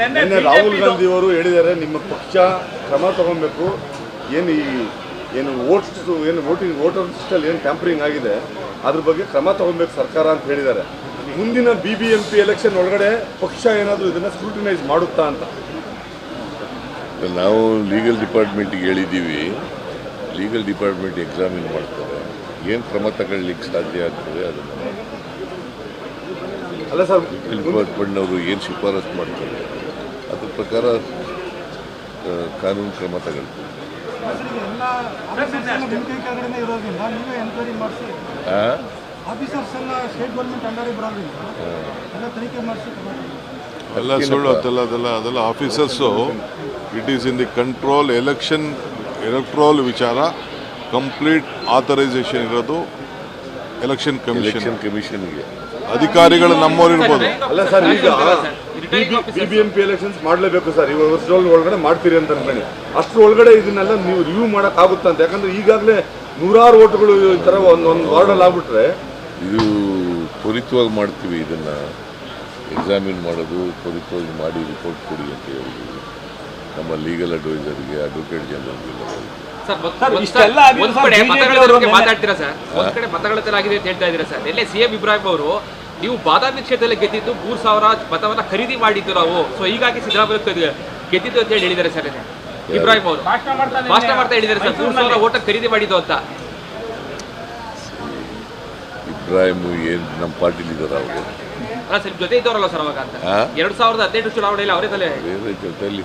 ನಿನ್ನೆ ರಾಹುಲ್ ಗಾಂಧಿ ಅವರು ಹೇಳಿದ್ದಾರೆ ನಿಮ್ಮ ಪಕ್ಷ ಕ್ರಮ ತಗೊಬೇಕು. ಏನು ಈ ಏನು ವೋಟ್ಸ್ ಏನು ವೋಟಿಂಗ್ ವೋಟರ್ ಲಿಸ್ಟಲ್ಲಿ ಏನು ಟ್ಯಾಂಪರಿಂಗ್ ಆಗಿದೆ ಅದ್ರ ಬಗ್ಗೆ ಕ್ರಮ ತಗೊಬೇಕು ಸರ್ಕಾರ ಅಂತ ಹೇಳಿದ್ದಾರೆ. ಮುಂದಿನ B B M P election ಒಳಗಡೆ ಪಕ್ಷ ಏನಾದರೂ ಇದನ್ನು ಸ್ಕ್ರೂಟಿನೈಸ್ ಮಾಡುತ್ತಾ ಅಂತ. ನಾವು ಲೀಗಲ್ ಡಿಪಾರ್ಟ್ಮೆಂಟಿಗೆ ಹೇಳಿದ್ದೀವಿ. ಲೀಗಲ್ ಡಿಪಾರ್ಟ್ಮೆಂಟ್ ಎಕ್ಸಾಮಿನ್ ಮಾಡ್ತಾರೆ. ಏನು ಕ್ರಮ ತಗೊಳ್ಳಿಕ್ಕೆ ಸಾಧ್ಯ ಆಗ್ತದೆ ಅದನ್ನು. ಅಲ್ಲ ಸರ್ ಡಿಪಾರ್ಟ್ಮೆಂಟ್ನವರು ಏನು ಶಿಫಾರಸು ಮಾಡ್ತಾರೆ ಅದ್ರ ಪ್ರಕಾರ ಕಾನೂನು ಕ್ರಮ ತಗೊಳ್ತೀವಿ ಎಲ್ಲ ಆಫೀಸರ್ಸ್ ಎಲ್ಲ ನಿಮ್ಮ ಕೈ ನೀವೇ ಎನ್ಕ್ವೈರಿ ಮಾಡಿಸಿ ಆ? ಆಫೀಸರ್ಸ್ ಸ್ಟೇಟ್ ಗೌರ್ಮೆಂಟ್ ಅಂಡರ್ ಬರೋದ್ರಿಂದ ಎಲ್ಲ ತನಿಖೆ ಮಾಡಿಸಿ ಎಲ್ಲ ಸುಳ್ಳು ಅದೆಲ್ಲ ಅದೆಲ್ಲ ಅದೆಲ್ಲ officers it is in the control election electoral ವಿಚಾರ ಕಂಪ್ಲೀಟ್ ಆಥರೈಸೇಷನ್ ಇರೋದು ಎಲೆಕ್ಷನ್ ಕಮಿಷನ್ ಎಲೆಕ್ಷನ್ ಕಮಿಷನ್ಗೆ ಅಧಿಕಾರಿಗಳು ನಮ್ಮವ್ರು ಇರ್ಬೋದು. ಅಲ್ಲ ಸರ್ ಈಗ ಬಿಬಿಎಂಪಿ ಎಲೆಕ್ಷನ್ಸ್ ಮಾಡಲೇಬೇಕು ಸರ್. ಇವಾಗ ವರ್ಷದೊಳಗೆ ಒಳಗಡೆ ಮಾಡ್ತೀರಿ ಅಂತ ಅನ್ಕೊಂಡು. ಅಷ್ಟ್ರ ಒಳಗಡೆ ಇದನ್ನೆಲ್ಲ ನೀವು ರಿವ್ಯೂ ಮಾಡೋಕ್ಕಾಗುತ್ತಾ ಅಂತ. ಯಾಕಂದ್ರೆ ಈಗಾಗಲೇ ನೂರಾರು ಓಟ್ಗಳು ಈ ಥರ ಒಂದು ಒಂದು ವಾರ್ಡಲ್ಲಿ ಆಗ್ಬಿಟ್ರೆ ಇದು ತ್ವರಿತವಾಗಿ ಮಾಡ್ತೀವಿ ಇದನ್ನು. ಎಕ್ಸಾಮಿನ್ ಮಾಡೋದು ತ್ವರಿತವಾಗಿ ಮಾಡಿ ರಿಪೋರ್ಟ್ ಕೊಡಿ ಅಂತ ಹೇಳಿದ್ವಿ ನಮ್ಮ ಲೀಗಲ್ ಅಡ್ವೈಸರ್ಗೆ ಅಡ್ವೊಕೇಟ್ ಜನರಲ್ಗೆಲ್ಲ ಮಾತಾಡ್ತೀರಾ ಸರ್? ಒಂದ್ ಕಡೆ ಮತಗಳ ತರ ಆಗಿದೆ ಅಂತ ಹೇಳ್ತಾ ಇದೀರಾ ಸರ್? ಎಲ್ಲೇ ಸಿಎಂ ಇಬ್ರಾಹಿಂ ಅವರು ನೀವು ಬಾದಾಮಿ ಕ್ಷೇತ್ರದಲ್ಲಿ ಗೆದ್ದಿದ್ದು ಮೂರ್ ಸಾವಿರ ಮತವನ್ನ ಖರೀದಿ ಮಾಡಿದ್ದು ನಾವು. ಸೊ ಹೀಗಾಗಿ ಸಿದ್ದರಾಮಯ್ಯ ಗೆದ್ದಿದ್ದು ಅಂತ ಹೇಳಿ ಹೇಳಿದ್ದಾರೆ ಸರ್. ಇಬ್ರಾಹಿಂ ಅವರು. ಭಾಷಣ ಮಾಡ್ತಾ ಹೇಳಿದ್ದಾರೆ ಸರ್. ಮೂರ್ ಸಾವಿರ ಓಟ ಖರೀದಿ ಮಾಡಿದ್ದು ಅಂತ. ಇಬ್ರಾಹಿಂ ಏನ್ ನಮ್ಮ ಪಾರ್ಟಿಲಿದ್ದಾರೆ ಅವರು? ಅಲ್ಲ ಸರ್ ಜೊತೆ ಇದ್ದವರಲ್ಲ ಸರ್ ಅವಾಗ? ಎರಡ್ ಸಾವಿರದ ಹದಿನೆಂಟು ಚುನಾವಣೆಯಲ್ಲಿ ಅವರೇ ತಲೆ ಜೊತೆಯಲ್ಲಿ.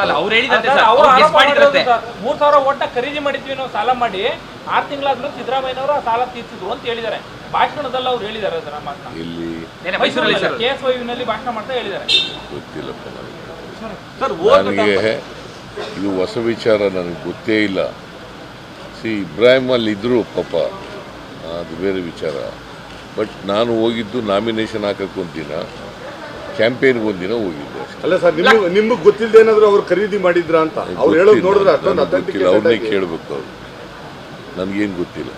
ಅಲ್ಲ ಅವ್ರು ಹೇಳಿದಂತೆ ಮೂರ್ ಸಾವಿರ ಓಟ್ನ ಖರೀದಿ ಮಾಡಿದ್ವಿ ನಾವು ಸಾಲ ಮಾಡಿ ಆರು ತಿಂಗಳಾದ್ಮೇಲೆ ಸಿದ್ದರಾಮಯ್ಯನವರು ಆ ಸಾಲ ತೀರ್ಸಿದ್ರು ಅಂತ ಹೇಳಿದ್ದಾರೆ. ಭಾಷಣದಲ್ಲಿ ಅವ್ರು ಹೇಳಿದ್ದಾರೆ ಸರ್ ಮಾತನ್ನ. ನೆನೆ ಮೈಸೂರಲ್ಲಿ ಸರ್. ಕೆ ಎಸ್ನಲ್ಲಿ ಭಾಷಣ ಮಾಡ್ತಾ ಹೇಳಿದ್ದಾರೆ. ನನಗೆ ಇದು ಹೊಸ ವಿಚಾರ ನನಗೆ ಗೊತ್ತೇ ಇಲ್ಲ. ಸಿ ಇಬ್ರಾಹಿಂ ಅಲ್ಲಿ ಇದ್ದರು ಪಾಪ ಅದು ಬೇರೆ ವಿಚಾರ. ಬಟ್ ನಾನು ಹೋಗಿದ್ದು ನಾಮಿನೇಷನ್ ಹಾಕಕ್ಕೆ ಒಂದಿನ ಕ್ಯಾಂಪೇನ್ಗೆ ಒಂದಿನ ಹೋಗಿದ್ದೆ. ಅಲ್ಲ ಸರ್ ನಿಮ್ಗೆ ನಿಮ್ಗೆ ಗೊತ್ತಿಲ್ಲದೆ ಏನಾದ್ರು ಅವ್ರು ಖರೀದಿ ಮಾಡಿದ್ರ ಅಂತ? ಅವ್ರು ಹೇಳೋದು ನೋಡಿದ್ರೆ ಅಷ್ಟೊಂದು ಅಥೆಂಟಿಕ್ ಅವ್ರನ್ನೇ ಕೇಳಬೇಕು ಅವ್ರು. ನನಗೇನು ಗೊತ್ತಿಲ್ಲ.